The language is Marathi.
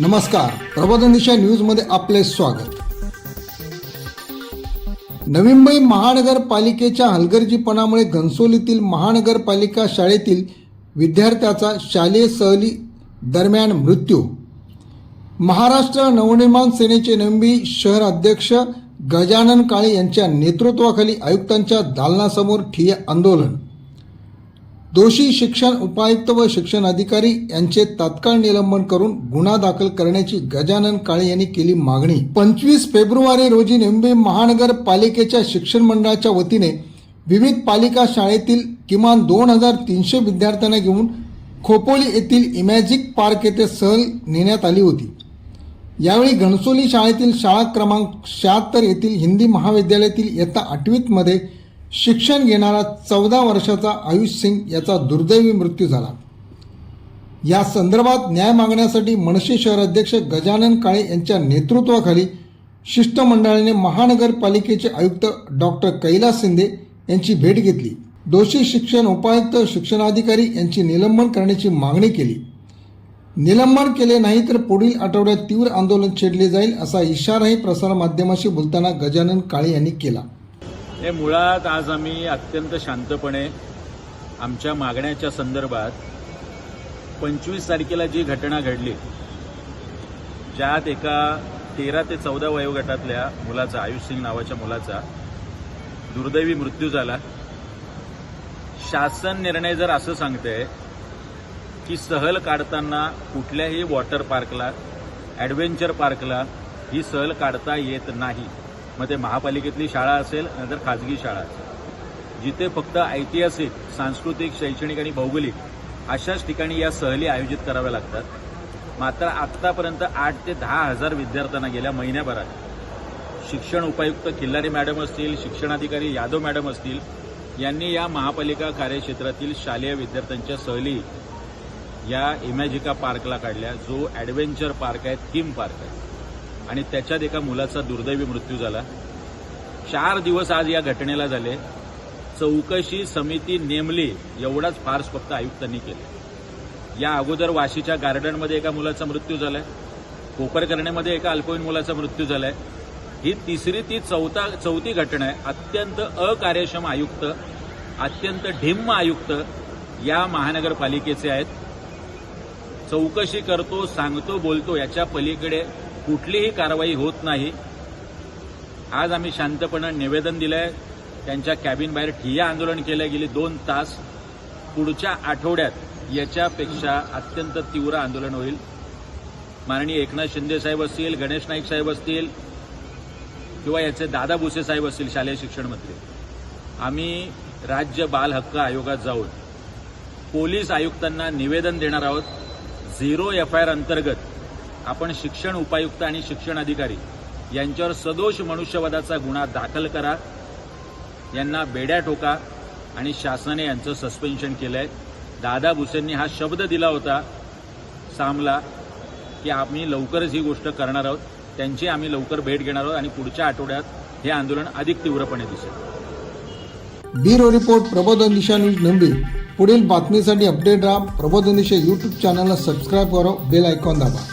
नमस्कार. प्रबोधन दिशा न्यूजमध्ये आपले स्वागत. नवी मुंबई महानगरपालिकेच्या हलगर्जीपणामुळे घनसोलीतील महानगरपालिका शाळेतील विद्यार्थ्याचा शालेय सहली दरम्यान मृत्यू. महाराष्ट्र नवनिर्माण सेनेचे नवी शहर अध्यक्ष गजानन काळे यांच्या नेतृत्वाखाली आयुक्तांच्या दालनासमोर ठिय्या आंदोलन. दोषी शिक्षण उपायुक्त व शिक्षण अधिकारी यांचे तात्काळ निलंबन करून गुन्हा दाखल करण्याची गजानन काळे यांनी केली मागणी. पंचवीस फेब्रुवारी रोजी मुंबई महानगरपालिकेच्या शिक्षण मंडळाच्या वतीने विविध पालिका शाळेतील किमान दोन हजार तीनशे विद्यार्थ्यांना घेऊन खोपोली येथील इमॅजिक पार्क येथे सहल नेण्यात आली होती. यावेळी घणसोली शाळेतील शाळा क्रमांक शहात्तर येथील हिंदी महाविद्यालयातील इयत्ता आठवीमध्ये शिक्षण घेणारा चौदा वर्षाचा आयुष सिंग याचा दुर्दैवी मृत्यू झाला. या संदर्भात न्याय मागण्यासाठी मनसे शहर अध्यक्ष गजानन काळे यांच्या नेतृत्वाखाली शिष्टमंडळाने महानगरपालिकेचे आयुक्त डॉक्टर कैलास शिंदे यांची भेट घेतली. दोषी शिक्षण उपायुक्त शिक्षणाधिकारी यांची निलंबन करण्याची मागणी केली. निलंबन केले नाही तर पुढील आठवड्यात तीव्र आंदोलन छेडले जाईल असा इशाराही प्रसारमाध्यमाशी बोलताना गजानन काळे यांनी केला. हे मुळात आज आम्ही अत्यंत शांतपणे आमच्या मागण्याच्या संदर्भात पंचवीस तारखेला जी घटना घडली ज्यात एका तेरा ते चौदा वयोगटातल्या मुलाचा आयुष सिंग नावाच्या मुलाचा दुर्दैवी मृत्यू झाला. शासन निर्णय जर असं सांगते की सहल काढताना कुठल्याही वॉटर पार्कला ॲडव्हेंचर पार्कला ही सहल काढता येत नाही. मग ते महापालिकेतली शाळा असेल नंतर खाजगी शाळा असेल. जिथे फक्त ऐतिहासिक सांस्कृतिक शैक्षणिक आणि भौगोलिक अशाच ठिकाणी या सहली आयोजित कराव्या लागतात. मात्र आत्तापर्यंत आठ ते दहा हजार विद्यार्थ्यांना गेल्या महिन्याभरात शिक्षण उपायुक्त किल्लारी मॅडम असतील शिक्षणाधिकारी यादव मॅडम असतील यांनी या महापालिका कार्यक्षेत्रातील शालेय विद्यार्थ्यांच्या सहली या इमॅजिका पार्कला काढल्या. जो ॲडव्हेंचर पार्क आहे थीम पार्क आहे आणि त्याच्यात एका मुलाचा दुर्दैवी मृत्यू झाला. चार दिवस आज या घटनेला झाले. चौकशी समिती नेमली एवढाच फार्स फक्त आयुक्तांनी केले. या अगोदर वाशीच्या गार्डनमध्ये एका मुलाचा मृत्यू झालाय कोपरकर्णेमध्ये एका अल्पवयीन मुलाचा मृत्यू झालाय ही तिसरी ती चौथा चौथी घटना आहे. अत्यंत अकार्यक्षम आयुक्त अत्यंत ढिम्म आयुक्त या महानगरपालिकेचे आहेत. चौकशी करतो सांगतो बोलतो याच्या पलीकडे कुठलीही कारवाई होत नाही. आज आम्ही शांतपणे निवेदन दिलंय. त्यांच्या कॅबिन बाहेर ठिय्या आंदोलन केलं गेली दोन तास. पुढच्या आठवड्यात याच्यापेक्षा अत्यंत तीव्र आंदोलन होईल. माननीय एकनाथ शिंदे साहेब असतील गणेश नाईक साहेब असतील किंवा याचे दादा भुसे साहेब असतील शालेय शिक्षण मंत्री. आम्ही राज्य बाल हक्क आयोगात जाऊन पोलीस आयुक्तांना निवेदन देणार आहोत. झिरो एफ आय आर अंतर्गत आपण शिक्षण उपायुक्त आणि शिक्षण अधिकारी यांच्यावर सदोष मनुष्यवधाचा गुन्हा दाखल करा. यांना बेड्या ठोका आणि शासनाने यांचं सस्पेन्शन केलंय. दादा भुसेंनी हा शब्द दिला होता सामला की आम्ही लवकरच ही गोष्ट करणार आहोत. त्यांची आम्ही लवकर भेट घेणार आहोत आणि पुढच्या आठवड्यात हे आंदोलन अधिक तीव्रपणे दिसेल. ब्युरो रिपोर्ट प्रबोधन दिशा न्यूज नंबी पुढील बातमीसाठी अपडेट राहा प्रबोधन दिशा यूट्यूब चॅनलला सबस्क्राईब करा बेल आयकॉन दाबा.